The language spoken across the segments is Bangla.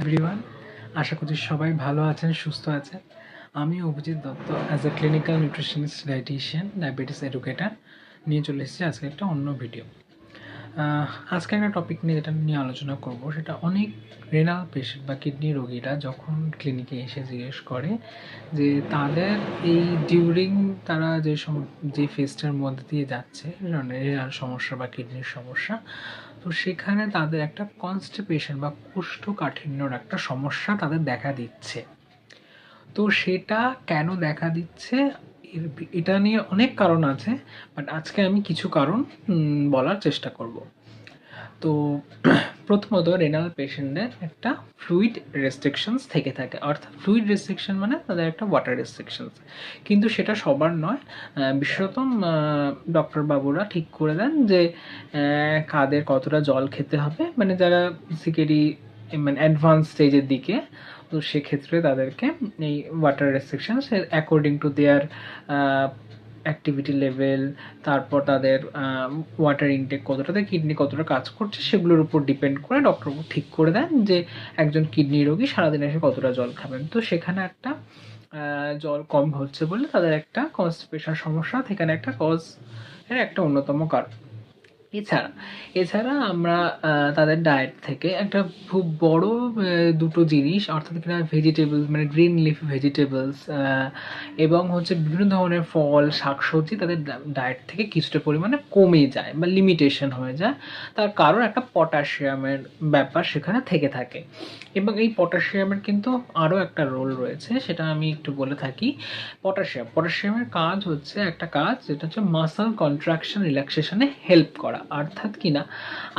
এভরিওয়ান, আশা করছি সবাই ভালো আছেন, সুস্থ আছেন। আমি Abhijit Dutta as a clinical nutritionist dietitian diabetes educator নিয়ে চলে এসেছি আজকে একটা অন্য ভিডিও আজকে একটা টপিক নিয়ে যেটা নিয়ে আলোচনা করব, সেটা অনেক রেনাল পেশেন্ট বা কিডনি রোগীরা যখন ক্লিনিকে এসে জিজ্ঞেস করে যে তাদের এই ডিউরিং তারা যে যে ফেজটার মধ্যে দিয়ে যাচ্ছে রেনাল সমস্যা বা কিডনির সমস্যা তো সেখানে তাদের একটা কনস্টিপেশন বা কোষ্ঠকাঠিন্যর একটা সমস্যা তাদের দেখা দিচ্ছে। তো সেটা কেন দেখা দিচ্ছে? এটা নিয়ে অনেক কারণ আছে বাট আজকে আমি কিছু কারণ বলার চেষ্টা করব। তো প্রথমত রেনাল পেশেন্টদের একটা ফ্লুইড রেস্ট্রিকশনস থেকে থাকে। অর্থাৎ ফ্লুইড রেস্ট্রিকশন মানে তাদের একটা ওয়াটার রেস্ট্রিকশনস কিন্তু সেটা সবার নয়। আহ, বিশেষতম ডক্টর বাবুরা ঠিক করে দেন যে কাদের কতটা জল খেতে হবে। মানে যারা বেসিক্যালি মানে অ্যাডভান্স স্টেজের দিকে তো সেক্ষেত্রে তাদেরকে এই water restrictions according to their activity level তারপর তাদের ওয়াটার ইনটেক কতটাতে কিডনি কতটা কাজ করছে, সেগুলোর উপর ডিপেন্ড করে ডক্টর ঠিক করে দেন যে একজন কিডনি রোগী সারাদিন এসে কতটা জল খাবেন। তো সেখানে একটা জল কম হচ্ছে বলে তাদের একটা কনস্টিপেশন সমস্যা, সেখানে একটা কজ এর একটা অন্যতম কারণ। এছাড়া এছাড়া আমরা তাদের ডায়েট থেকে একটা খুব বড় দুটো জিনিস, অর্থাৎ কিনা ভেজিটেবলস মানে গ্রিন লিফ ভেজিটেবলস এবং হচ্ছে বিভিন্ন ধরনের ফল, শাকসবজি তাদের ডায়েট থেকে কিছুটা পরিমাণে কমে যায় বা লিমিটেশন হয়ে যায়। তার কারণ একটা পটাশিয়ামের ব্যাপার সেখানে থেকে থাকে। এবং এই পটাশিয়ামের কিন্তু আরও একটা রোল রয়েছে, সেটা আমি একটু বলে থাকি। পটাশিয়াম, পটাশিয়ামের কাজ হচ্ছে একটা কাজ, যেটা হচ্ছে মাসল কন্ট্রাকশন রিল্যাক্সেশনে হেল্প করা। অর্থাৎ কিনা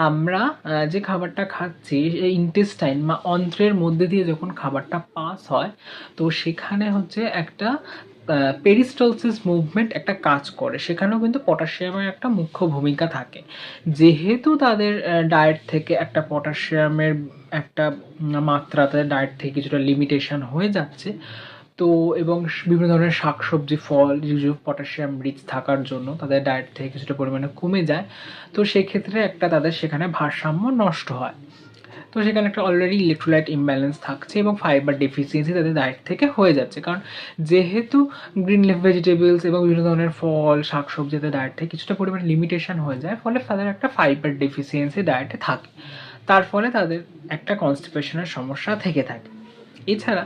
আমরা আহ, যে খাবারটা খাচ্ছি ইন্টেস্টাইন বা অন্ত্রের মধ্যে দিয়ে যখন খাবারটা পাস হয় তো সেখানে হচ্ছে একটা পেরিস্টলসিস মুভমেন্ট একটা কাজ করে। সেখানেও কিন্তু পটাশিয়ামের একটা মুখ্য ভূমিকা থাকে। যেহেতু তাদের ডায়েট থেকে একটা পটাশিয়ামের একটা মাত্রা তাদের ডায়েট থেকে কিছুটা লিমিটেশন হয়ে যাচ্ছে তো, এবং বিভিন্ন ধরনের শাকসবজি, ফল পটাশিয়াম, রিচ থাকার জন্য তাদের ডায়েট থেকে কিছুটা পরিমাণে কমে যায়। তো সেক্ষেত্রে একটা তাদের সেখানে ভারসাম্য নষ্ট হয়। তো সেখানে একটা অলরেডি ইলেকট্রোলাইট ইমব্যালেন্স থাকছে এবং ফাইবার ডেফিসিয়েন্সি তাদের ডায়েট থেকে হয়ে যাচ্ছে। কারণ যেহেতু গ্রিন লিফ ভেজিটেবলস এবং বিভিন্ন ধরনের ফল, শাকসবজি তাদের ডায়েট থেকে কিছুটা পরিমাণে লিমিটেশন হয়ে যায়, ফলে তাদের একটা ফাইবার ডেফিসিয়েন্সি ডায়েটে থাকে। তার ফলে তাদের একটা কনস্টিপেশনের সমস্যা থেকে থাকে। এছাড়া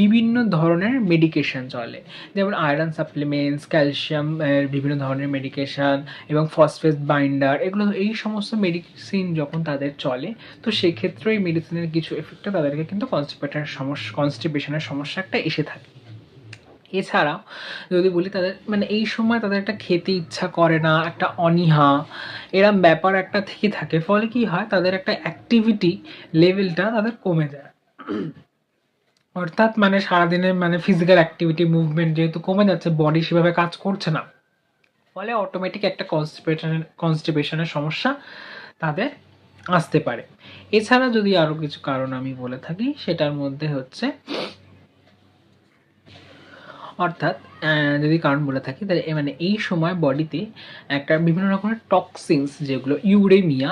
বিভিন্ন ধরনের মেডিকেশন চলে। যেমন আয়রন সাপ্লিমেন্টস ক্যালসিয়াম বিভিন্ন ধরনের মেডিকেশন এবং ফসফেট বাইন্ডার এগুলো এই সমস্ত মেডিসিন যখন তাদের চলে, তো সেক্ষেত্রে এই মেডিসিনের কিছু এফেক্টে তাদেরকে কিন্তু কনস্টিপেশনের সমস্যা কনস্টিপেশনের সমস্যা একটা এসে থাকে। এছাড়াও যদি বলি তাদের মানে এই সময় তাদের একটা খেতে ইচ্ছা করে না, একটা অনীহা, এরম ব্যাপার একটা থেকে থাকে, ফলে কি হয় তাদের একটা অ্যাক্টিভিটি লেভেলটা তাদের কমে যায়। অর্থাৎ মানে সারাদিনের মানে ফিজিক্যাল অ্যাক্টিভিটি মুভমেন্ট যেহেতু কমে যাচ্ছে বডি সেভাবে কাজ করছে না। ফলে অটোমেটিক একটা কনস্টিপেশন কনস্টিপেশনের সমস্যা তাদের আসতে পারে। এছাড়া যদি আরও কিছু কারণ আমি বলে থাকি, সেটার মধ্যে হচ্ছে অর্থাৎ যদি কারণ বলে থাকি, তাহলে মানে এই সময় বডিতে একটা বিভিন্ন রকমের টক্সিনস যেগুলো ইউরেমিয়া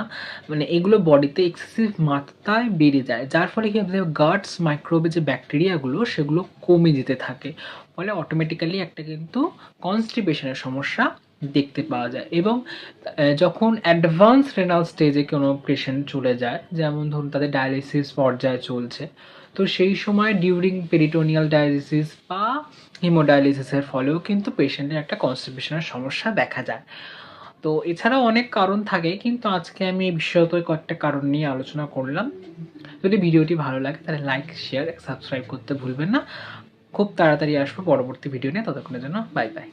মানে এগুলো বডিতে এক্সেসিভ মাত্রায় বেড়ে যায়, যার ফলে কি হবে গার্ডস মাইক্রোবে যে ব্যাকটেরিয়াগুলো সেগুলো কমে যেতে থাকে। ফলে অটোমেটিক্যালি একটা কিন্তু কনস্টিপেশনের সমস্যা দেখতে পাওয়া যায়। এবং যখন অ্যাডভান্স রেনাল স্টেজে কোনো পেশেন্ট চলে যায়, যেমন ধরুন তাদের ডায়ালিসিস পর্যায়ে চলছে, তো সেই সময় ডিউরিং পেরিটোনিয়াল ডায়ালিসিস বা হিমোডায়ালিসিসের ফলেও কিন্তু পেশেন্টের একটা কনস্টিপেশনের সমস্যা দেখা যায়। তো এছাড়াও অনেক কারণ থাকে, কিন্তু আজকে আমি বিশেষত কয়েকটা কারণ নিয়ে আলোচনা করলাম। যদি ভিডিওটি ভালো লাগে, তাহলে লাইক শেয়ার সাবস্ক্রাইব করতে ভুলবেন না। খুব তাড়াতাড়ি আসব পরবর্তী ভিডিও নিয়ে। ততক্ষণের জন্য বাই বাই